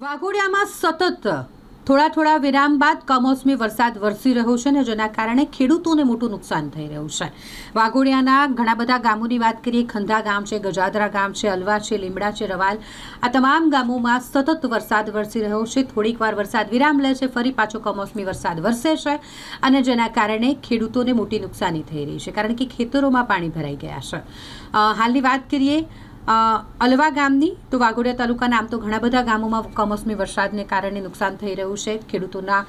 વાઘોડિયામાં સતત થોડા થોડા વિરામ બાદ કમોસમી વરસાદ વરસી રહ્યો છે ને જેના કારણે ખેડૂતોને મોટું નુકસાન થઈ રહ્યું છે. વાઘોડિયાના ઘણા બધા ગામોની વાત કરીએ, ખંધા ગામ છે, ગજાદરા ગામ છે, અલવા છે, લીમડા છે, રવાલ, આ તમામ ગામોમાં સતત વરસાદ વરસી રહ્યો છે. થોડીક વાર વરસાદ વિરામ લે છે, ફરી પાછો કમોસમી વરસાદ વરસે છે અને જેના કારણે ખેડૂતોને મોટી નુકસાની થઈ રહી છે, કારણ કે ખેતરોમાં પાણી ભરાઈ ગયા છે. હાલની વાત કરીએ અલવા ગામની, તો વાઘોડિયા તાલુકાના આમ તો ઘણા બધા ગામોમાં કમોસમી વરસાદને કારણે નુકસાન થઈ રહ્યું છે. ખેડૂતોના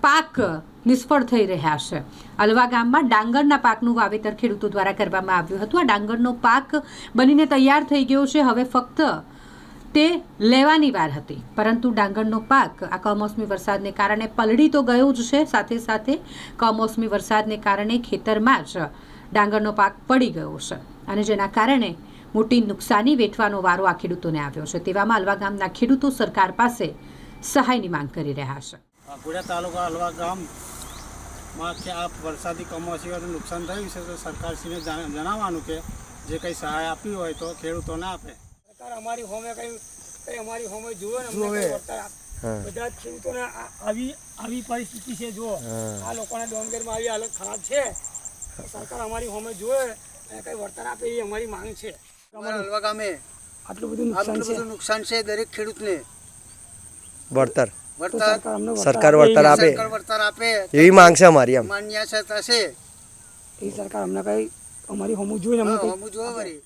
પાક નિષ્ફળ થઈ રહ્યા છે. અલવા ગામમાં ડાંગરના પાકનું વાવેતર ખેડૂતો દ્વારા કરવામાં આવ્યું હતું. આ ડાંગરનો પાક બનીને તૈયાર થઈ ગયો છે. હવે ફક્ત તે લેવાની વાર હતી. પરંતુ ડાંગરનો પાક આ કમોસમી વરસાદને કારણે પલળી તો ગયો જ છે. સાથે સાથે કમોસમી વરસાદને કારણે ખેતરમાં જ ડાંગરનો પાક પડી ગયો છે. અને જેના કારણે મોટી નુકસાની વેઠવાનો વારો આ ખેડૂતોને આવ્યો છે. તેવામાં અલવા ગામના ખેડૂતો સરકાર પાસે સહાયની માંગ કરી રહ્યા છે. વાઘોડિયા તાલુકા અલવા ગામમાં કે આ વરસાદી કમોસમીઓનું નુકસાન થયું છે તો સરકારશ્રીને જણાવવાનું કે જે કંઈ સહાય આપી હોય તો ખેડૂતોને આપે. સરકાર અમારી હોમે કંઈ કંઈ અમારી હોમે જુઓ ને અમને વળતર બધા ખેડૂતોને આવી આવી પરિસ્થિતિ છે જુઓ. આ લોકોના ડોંગરમાં આવી હાલત ખરાબ છે. સરકાર અમારી હોમે જુએ અને કઈ વળતર આપે એ અમારી માંગ છે. હલવા ગામે આટલું બધું નુકસાન છે. બધું નુકસાન છે દરેક ખેડૂતને. વળતર. વળતર સરકાર વળતર આપે. વળતર આપે. એવી માંગ છે અમારી એમ. માન્ય છે એ સરકાર અમને કઈ અમારી હોમું જોઈએ હમું વળી